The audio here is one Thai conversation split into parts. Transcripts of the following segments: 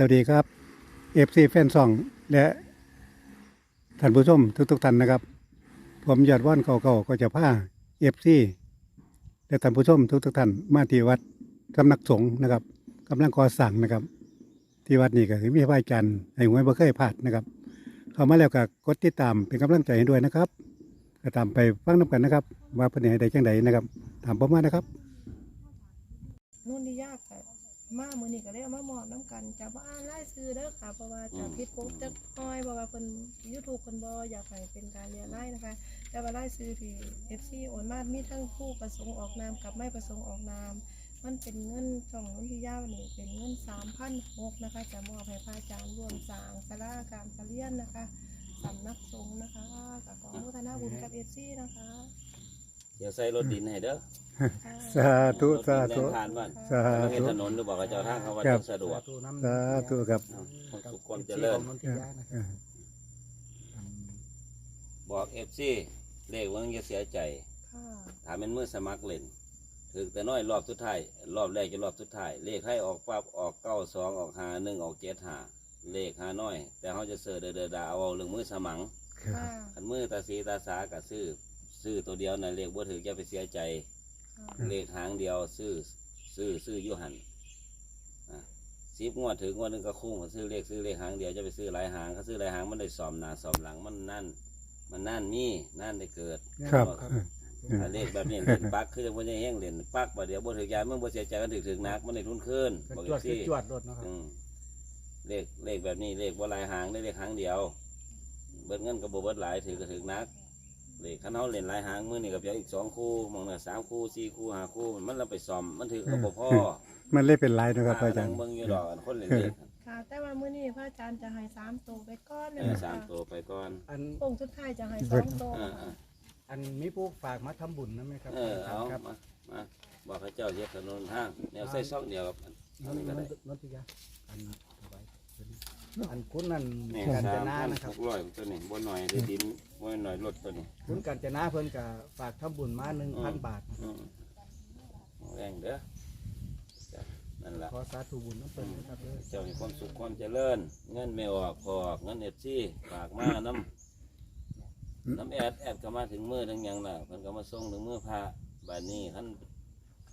สวัสดีครับเอฟซีแฟนซองและท่านผู้ชมทุกๆท่านนะครับ ผมยอดว่านเก่าๆก็จะพาเอฟซีและท่านผู้ชมทุกๆท่านมาที่วัดสำนักสงฆ์นะครับกำลังก่อสร้างนะครับ ที่วัดนี้ก็คือมีพระอาจารย์ให้หวยบ่เคยพลาดนะครับ เข้ามาแล้วก็กดติดตามเป็นกำลังใจให้ด้วยนะครับก็ตามไปฟังน้ำกันนะครับ ว่าเป็นให้ได้จังใดนะครับตามผมมานะครับ นู่นนี่ยากค่ะ มามือนี้ก็เลยเอามาหมอดน้ำกันจะบ่อ่านไล่ซื้อเด้อค่ะ เพราะว่าจะพิดโป๊กจักหน้อยเพราะว่าเพิ่นยูทูบเพิ่นบ่อยากให้เป็นการเรียนไล่นะคะแต่ว่าไล่ซื้อที่ FC โอนมามีทั้งผู้ประสงค์ออกนามกับไม่ประสงค์ออกนาม มันเป็นเงินช่องนุ่นที่ยากนี่เป็นเงิน3,006นหกนะคะ จะมอบให้พระอาจารย์รวมสางศาลาการประเรียนนะคะสำนักสงฆ์นะคะกับขออนุทนาบุญกับ FC นะคะ เดี๋ยวใส่รถดินให้เด้อค่ะสาธุรถดินสาธุเดินผ่านบ้านสาเราเห็นธุถนนหรือบอกว่าเจ้าทางเขาว่าครับจะสะดวกสาธุครับคนทุกคนเจริญเออบอกเอฟซีเลขว่าจะเสียใจ ค่ะ ถามเป็นมือสมัครเล่นถึงแต่น้อยรอบสุดท้ายรอบแรกจะรอบสุดท้ายเลขให้ออกปั๊บออกเก้าสองออกหาหนึ่งออกเจ็ดหาเลขหาน้อย แต่เขาจะเสิร์ชเดอเดอดาเอาเรื่องมือสมังครับค่ะ ขันมือตาสีตาสากับซื้อ ซื้อตัวเดียวนะเลขบ่ถือจะไปเสียใจค่ะเลขหางเดียวซื้อซื้อซื้ออยุหันอะสิบงวดถึงงวดหนึงก็คุ้มซื้อเลขซื้อเลขหางเดียวจะไปซื้อหลายหางเขาซื้อหลายหางมันได้สอมหน้าสอมหลังมันนั่น มันนั่นมีนั่นได้เกิดครับ อะเลขแบบนี้เล่นปักคือจังบ่ได้แห้งเล่นปักบ่เดี๋ยวบ่ถือยาเมื่อบ่เสียใจกันถึงถึงนักมันได้ทุนขึ้นเป็นบอกจวดสิคือจวดรถเนาะครับ อืมเลขเลขแบบนี้เลขบ่หลายหางได้เลขหางเดียว เบิดเงินก็บ่เบิดหลายถือก็ถือนัก เลขคันเฮาเล่นหลายหางมื้อนี้ก็เพียงอีกสองคู่มองน่ะสามคู่สี่คู่ห้าคู่ มันเราไปซ่อมมันถือก็บ่พอมันเลยเป็นไรนะครับพระอาจารย์เบิ่งอยู่ดอกอันคนเล่นเลขค่ะ แต่ว่ามื้อนี้พระอาจารย์จะให้สามตัวไปก้อนเลเอยอนะสามคะตัวไปก่อนอันองค์สุดท้ายจะให้สองตัวเออเอออันมีผู้ฝากมาทำบุญนะไหมครับเออเอาครับมามาบอกพระเจ้าเฮ็ดถนนทางแนวใส่ซอกเดียวกับอันนอันนนี้ก็ได้นนทิยาอันเอาไว้อันคุณนั่นนี่กัญสาจมนาพันนะคหรับกร้อยตัวนี้บ่หน่อยได้ดินบ่หน่อยรถตัวนี้คุณกัญจนาเพิ่นก็ฝากทำบุญมาหนึ่งพันบาท อืมแรงเด้อจ้ะนั่นล่ะ ขอสาธุบุญน้ำเพิ่นนะครับเด้อเจ้ามีความสุขความเจริญ เงินไม่ออกพอออกเงินเอฟซีฝากมาน้ำน้ำแอดแอดก็มาถึงมือทั้งหยังล่ะเพิ่นก็มาส่งถึงมือพระบานนี้ท่าน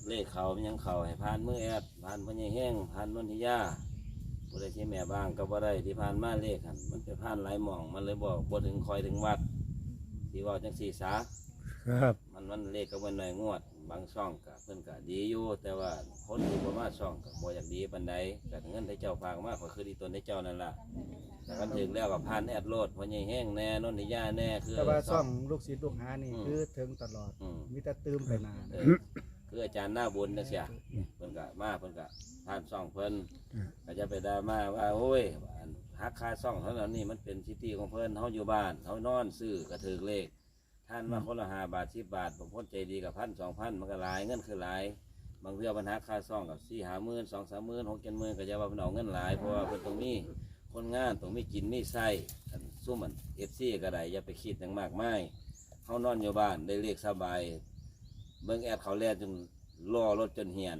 เลขเขามันยังเขาให้ผ่านมือแอดผ่านพญแห้งผ่านนนทิยา บ่ได้ใช้แม่บ้างก็บ่ได้ที่ผ่านมาเลขหันมันไปผ่านหลายหม่อง มันเลยบอกบ่ถึงคอยถึงวัดที่ว่าจังสี่สาครับ มันมันเลขก็มันหน่อยงวด บางช่องก็เพิ่นก็ดีอยู่แต่ว่าคนที่บ่มาช่องก็บ่อยากดีปานใดแต่เงินที่เจ้าฝากมาก็คือดีตนที่เจ้านั่นล่ะแต่กันถึงแล้วก็ผ่านแอดโลดพ่อใหญ่แห้งแน่นนทิยาแน่คือแต่ว่าซ่องลูกศิษย์ลูกหานี่อืมคือถึงตลอดอืมมีแต่ตื้มไปนาน เออคืออาจารย์หน้าบุญนะเสียเพิ่นก็มาเพิ่นก็ ผ่านช่องเพิ่นก็จะไปดราม่าว่าโอ้ยอันหักค่าช่องเท่านั้นนี่มันเป็นสิทธิของเพิ่นเฮาอยู่บ้านเฮานอนซื้อกระถือเลข ท่านมาคนละห้าบาทสิบบาทบางคนใจดีกับพันสองพันมันก็หลายเงินคือหลายบางเรื่องปัญหาค่าซ่องกับสี่หาหมื่นสองสามหมื่นหกเจ็ดหมื่นก็จะว่าเป็นเอาเงินหลายเพราะว่าเป็นตรงนี้คนงานตรงมีกินมีไส้อันสู้มันเอฟซีก็ได้อย่าไปคิดอย่างมากมายเขานอนอยู่บ้านได้เรียกสบาย เบิ่งแอดเขาแล่จนล่อรถจนเหียน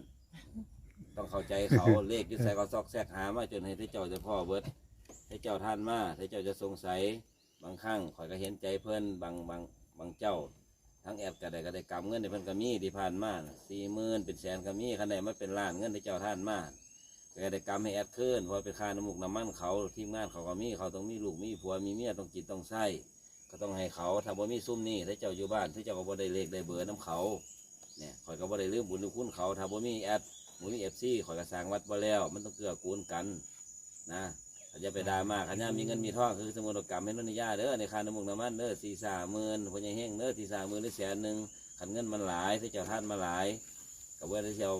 ต้องเข้าใจเขาเลขอยุ่ใส่ก็ซอกแซกหามาจนให้ที่เจ้าจะพ่อเบิดให้เจ้าท่านมาให้เจ้าจะสงสัยบางครั้งข่อยก็เห็นใจเพื่อนบางบางบางเจ้า ทั้งแอดก็ได้ก็ได้กำเงินในเพิ่นก็มีที่ผ่านมาสี่หมื่นเป็นแสนก็มีคันใดมาเป็นล้านเงินที่เจ้าท่านมาก็ได้กำให้แอดขึ้นเพราะเป็นค่าน้ำมูกน้ำมันเขาทีมงานเขาก็มีเขาต้องมีลูกมีผัวมีเมียต้องกินต้องใช้ก็ต้องให้เขาถ้าบ่มีซุ่มนี่ถ้าเจ้าอยู่บ้านถ้าเจ้าก็บ่ได้เลขได้เบอร์น้ำเขาเนี่ยข่อยก็บ่ได้ลืมบุญลืมคุณเขาถ้าบ่มีแอด บ่มีเอฟซีข่อยก็สร้างวัดบ่แล้ว มันต้องเกื้อกูลกัน นะอาจจะไปดราม่าขันย่ามีเงินมีทองคือสมุนกรรมให้นนทิยาเด้อในคาน้ำมุกน้ำมันเด้อสี่สามหมื่นพญเฮงเด้อสี่สามหมื่นหรือแสนหนึ่งขันเงินมันหลายที่เจ้าท่านมาหลายกับว่าที่เจ้า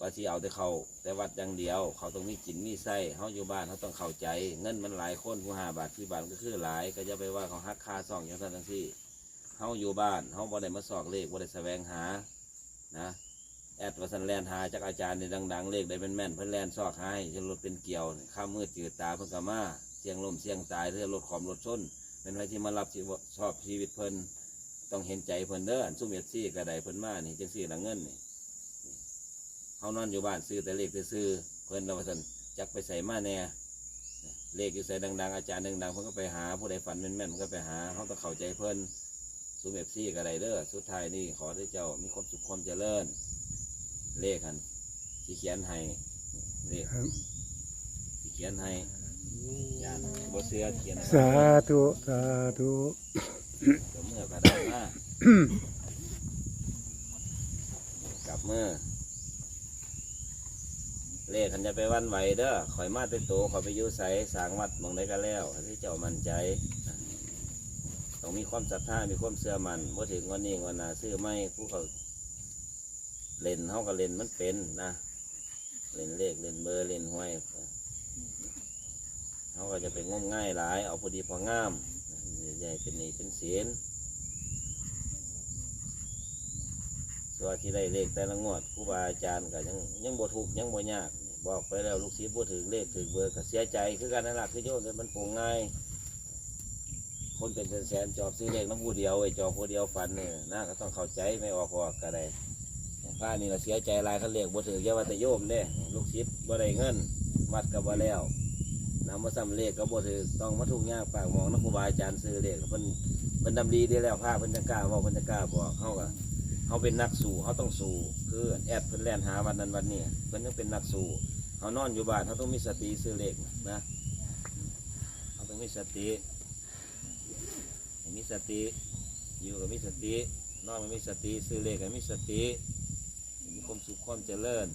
ว่าที่เอาแต่เขาแต่วัดอย่างเดียว เขาต้องมีกินมีไส้เขาอยู่บ้านเขาต้องเข้าใจ เงินมันหลายคนผู้หาบาทที่บาทก็คือหลาย ก็จะไปว่าเขาหักค่าซองอย่างนั้นทั้งที่เขาอยู่บ้านเขาบ่ได้มาสอกเลขบ่ได้แสวงหานะ แอดวาสันแลนหาจากอาจารย์ในดัง ๆ เลขได้เป็นแม่นเพิ่นแลนซอกหายจนรถเป็นเกี่ยวข้ามมืดจืดตาเพิ่นก็มาเสียงลมเสียงตายเรือรถขอมรถชนเป็นใครที่มารับชีวชอบชีวิตเพิ่นต้องเห็นใจเพิ่นเด้อซุ่มเอ็ดซี่กระไดเพิ่นมานี่จังซี่ละเงินนี่เฮานอนอยู่บ้านซื้อแต่เลขซื้อเพิ่นเราสันจักไปใส่มาแน่เลขอยู่ใส่ดัง ๆ อาจารย์ดังๆเพิ่นก็ไปหาผู้ใดฝันแม่นๆเพิ่นก็ไปหาเขาต้องเข้าใจเพิ่นซูมเอฟซีก็ไดเด้อสุดท้ายนี่ขอให้เจ้ามีความสุขความเจริญ เลขหันที่เขียนให้เลขครับ ที่เขียนให้ยานบ่เสือเขียนให้สาธุ สาธุกับมือก็ได้มากับมือเลขขันจะไปวันไหวเด้อข่อยมาเป็นโตข่อยไปอยู่ใสสร้างวัดหมองได้ก็แล้วให้ที่เจ้ามั่นใจต้องมีความศรัทธามีความเชื่อมั่นว่าถึงวันนี้วันหน้าซื้อไม่ผู้เขา เล่นเขาก็เล่นมันเป็นนะเล่นเลขเล่นเบอร์เล่นหวยเขาก็จะไปงมง่ายหลาย เอาพอดีพองามใหญ่เป็นนี้เป็นเศีลส่วนที่ได้เลขแต่ละงวดครูบาอาจารย์ก็ยังยังบ่ทุกยังบ่ยาก บอกไปแล้วลูกศิษย์บ่ถึงเลขถึงเบอร์ก็เสียใจคือกันนั่นแหละคือโยนมันปรุงง่ายคนเป็นแสนๆจอบซื้อเลขน้ำผู้เดียวไอ้จอบผู้เดียวฝันเนี่ยน่าก็ต้องเข้าใจไม่ออกพอกก็ได้ พระนี่ก็เสียใจหลายเขาเลขบ่ถึงเยาวตโยมเด้ลูกศิษย์บ่ได้เงิน วัดก็บ่แล้วนำมาซ้ำเลขก็บ่ถือต้องมาทุกข์ยากปากหมองนักครูบาอาจารย์ซื้อเลขเพิ่นเพิ่นดำดีได้แล้วพระเพิ่นจะกล้าเว่าเพิ่นจะกล้าบอกเฮาก็เฮาเป็นนักสู้เฮาต้องสู้คือแอดเพิ่นแล่นหาวันนั้นวันนี้เพิ่นยังเป็นนักสู้เฮานอนอยู่บ้านเฮาต้องมีสติซื้อเลขนะเฮาต้องมีสติมีสติอยู่กับมีสตินอนกับมีสติซื้อเลขกับมีสติ ความสุขความเจริญ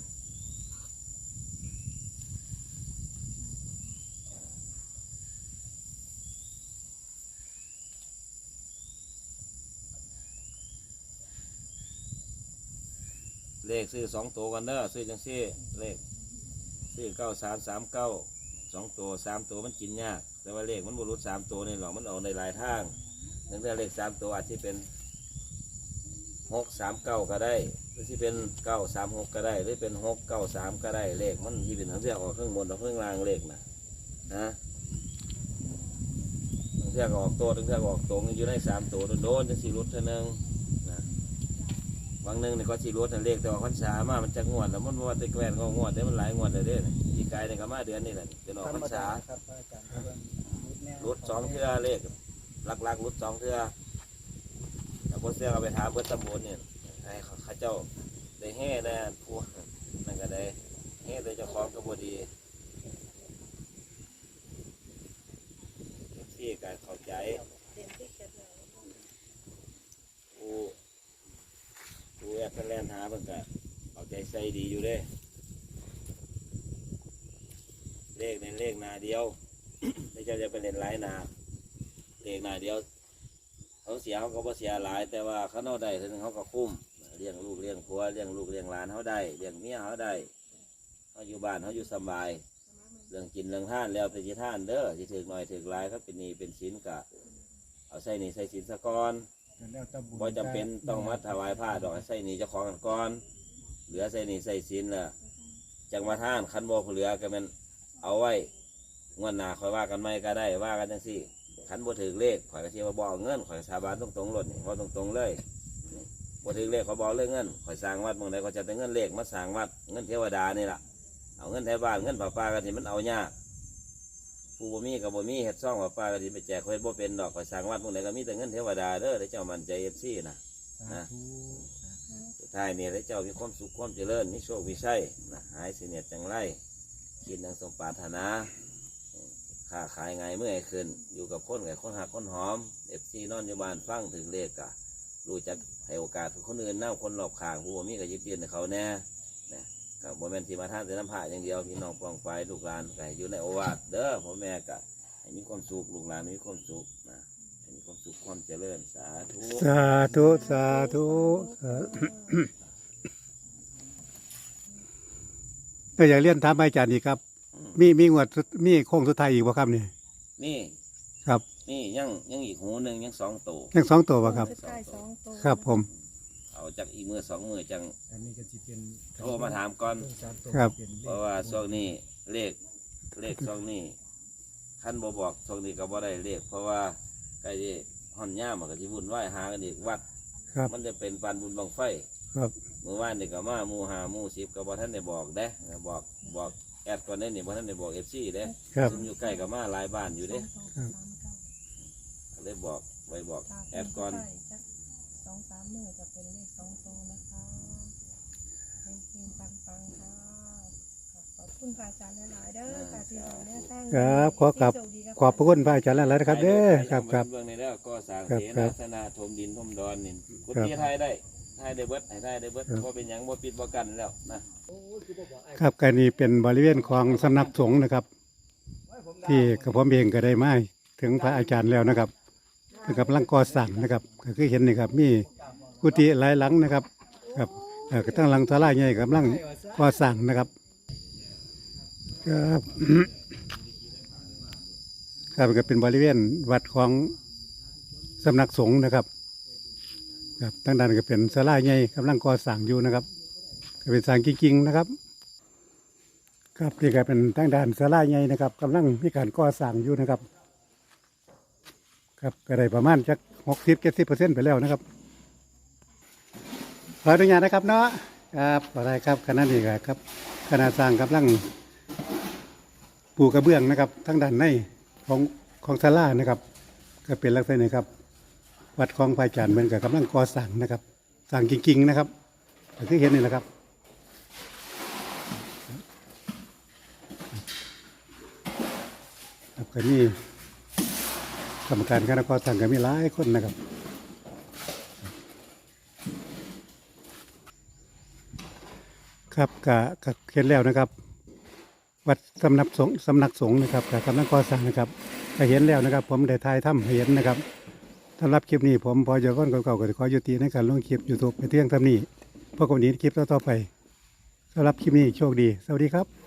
เลขซื้อสองตัวกันเด้อซื้อจังซี่เลขซื้อเก้าสามสามเก้าสองตัวสามตัวมันกินยาก แต่ว่าเลขมันบรุษสามตัวนี่หรอกมันเอาในหลายทางนั่นแต่เลขสามตัวอาจจะเป็น หกสามเก้าก็ได้หรือที่เป็นเก้าสามหกก็ได้ หรือเป็นหกเก้าสามก็ได้เลขมันที่เป็นทั้งเรียกออกเครื่องบนออกเครื่องล่างเลขนะนะทั้งเรียกออกตัวทั้งเรียกออกตรงอยู่ในสามตัวโดนๆจังสี่รุดเท่านึงนะบางหนึงเนี่ยก็สิรถเลขแต่ว่าพรรษามามันจะงวดแล้วมันว่าแต่แกวนก็งวดแต่มันหลายงวดเลยเด้นี่อีกายเนี่ยก็มาเดือนนี่แหละเป็นออกพรรษาครับอาจารย์ครับแนวรุดสองเทื่อเลขหลักๆรุดสองเทื่อ แต่พเสื้อก็ไปถามเพื่อนตำบลเนี่ยให้เขาเขาเจ้าได้แห่แน่พวกนั่นก็ได้แห่โดยเจ้าของก็บดีที่การเข้าใจอู้ผู้แอบเพิ่นแล่นหาเพิ่นก็เอาใจใส่ดีอยู่เด้เลขในเลขหนาเดียวไม่ใช่จะไปเล่นหลายหนาเลขหนาเดียว เขาเสียเขาก็บ่เสียหลาย แต่ว่าเขาเนาได้เท่านึงเขาก็คุ้มเลี้ยงลูกเลี้ยงผัวเลี้ยงลูกเลี้ยงหลานเขาได้เลี้ยงเมียเขาได้เขาอยู่บ้านเขาอยู่สำบาย เรื่องกินเรื่องท่านแล้วแต่ที่ท่านเด้อที่ถึกหน่อยถึกหลายเขาเป็นหนี้เป็นสินกะเอาใส่หนี้ใส่สินสะกอนแล้วแต่บุญบ่จำเป็นต้องมาถวายผ้าดอกให้ใส่หนีเจ้าของกันก่อนเหลือใส่หนีใส่สินละจังมาท่านคันบ่เหลือก็แมันเอาไว้งวดหน้าคอยว่ากันไม่ก็ได้ว่ากันจังซี่ คันบ่ถือเลขข่อยก็สิว่าบอาเงินข่อยสาบานตรงๆรถนี่ว่าตรงเลยบ่ถือเลขข่อยบ่เอาเรื่องเงินข่อยสร้างวัดหมองใดก็จะแต่เงินเลขมาสร้างวัดเงินเทวดานี่ล่ะเอาเงินแถวบ้านเงินป่าป้ากันที่มันเอายากผู้บ่มีกับบ่มีเฮ็ดซ่องป่าป้ากันที่ไปแจกข่อยบ่เป็นดอกข่อยสร้างวัดหมองใดก็มีแต่เงินเทวดาเด้อได้เจ้ามันใจ FC นะสาธุสุดท้ายเนี่ยแล้เจ้ามีความสุขความเจริญมีโชคมีชัยนะหายเสิเนี่ยจังไรกินดังสมปรารถนา ค้าขายไงเมื่อไหร่ขึ้น อยู่กับคนกับคนหักคนหอมเอฟซีนอนอยู่บ้านฟังถึงเลขกะรู้จักให้โอกาสคนอื่นน่าคนรอบขางผู้บ่มีกับยิบยืนเขาแน่นะกับโมเมนต์ที่มาท่านแต่น้ำผ้าอย่างเดียวพี่น้องปองไปลูกหลานก็ให้อยู่ในโอวาทเด้อพ่อแม่กะให้มีความสุขลูกหลานมีความสุขนะให้มีความสุขความเจริญสาธุสาธุสาธุก็อยากเรียนถามอาจารย์อีกครับ มมีมีงวดสุดมีโค้งสุดท้ายอีกบ่ครับนี่ นี่ครับ นี่ยังยังอีกหูหนึ่งยังสองตัวยังสองตัวบ่ครับใช่สองตัวครับ ผม เอาจากอีกมือสองมือจัง อันนี้ก็จะเป็นโทรมาถามก่อนสามตัวครับเป็นลขเพราะว่าช่วงนี้เลขเลขช่วงนี้ขั้นบบอกช่วงนี้ก็บ่ได้เลข เพราะว่าใกล้ที่ห่อนย่ามมันก็ที่วุ่นวายหากันอีกวัด ครับ มันจะเป็นปานบุญบังไฟครับ เมื่อวานนี่ก็มาหมู่หาหมู่สิบก็บ่ท่านได้บอกเด้บอกบอก แอดก่อนได้นี่บ่ทันได้บอกเอฟซีเด้ครับ ซึ่งอยู่ใกล้กับมาหลายบ้านอยู่เด้ครับ ก็เลยบอกไว้บอกถ้าแอเป็นดก่อนใกล้จักสองสามมือจะเป็นเลขสองโตวนะคะเฮงๆปังๆค่ะขอบคุณพระอาจารย์หลายๆเด้อค่ะที่ให้แนวทางครับขอกราบที่โชดีขอบพระคุณพระอาจารย์หลายๆนะครับเด้อครับครับ เบื้องในแล้วก็สร้างครับเสครันาบสนาถมดินถมดอนนี่กุครับฏิไทยได้ ไทยได้เบิดให้ไทยได้เบิดครับบ่เป็นหยังบ่ปิดบ่กันแล้วนะครับการนี้เป็นบริเวณของสำนักสงฆ์นะครับ ที่กระผมเองก็ได้มาถึงพระอาจารย์แล้วนะครับถึงกับลังก่อสร้างนะครับก็คือเห็นนี่ครับมีกุฏิหลายหลังนะครับครับเอ่อก็ตั้งหลังศาลาใหญ่กำลังก่อสร้างนะครับครับ ครับก็เป็นบริเวณวัดของสำนักสงฆ์นะครับ ครับตั้งด้านก็เป็นศาลาใหญ่กำลังก่อสร้างอยู่นะครับก็เป็นสร้างจริงๆนะครับ ครับนี่ก็เป็นทางด้านศาลาใหญ่นะครับกำลังมีการก่อสร้างอยู่นะครับ ครับก็ได้ประมาณจักหกสิบเจ็ดสิบเปอร์เซ็นต์ไปแล้วนะครับขออนุญาตนะครับเนาะครับอะไรครับขณะนี้ก็ครับขณะสร้างกำลังปูกระเบื้องนะครับทั้งด้านในของของศาลานะครับ ก็เป็นลักษณะนี้ครับ วัดของพระอาจารย์เหมือนกับกำลังก่อสร้างนะครับสร้างจริงๆนะครับคือเห็นนี่แหละครับครับก็มีกรรมการคณะกรรมการก็มีหลายคนนะครับครับก็ก็เห็นแล้วนะครับ วัดสำนักสงฆ์สำนักสงฆ์นะครับกับกำลังก่อสร้างนะครับก็เห็นแล้วนะครับ ผมได้ถ่ายทำเห็นนะครับ สำหรับคลิปนี้ผมพอจะก้อนเก่าๆก็ขอยุติในการลงคลิปยูทูบไปเที่ยงทำนี้เพราะคนนี้คลิปต่อๆไปสำหรับคลิปนี้โชคดี สวัสดีครับ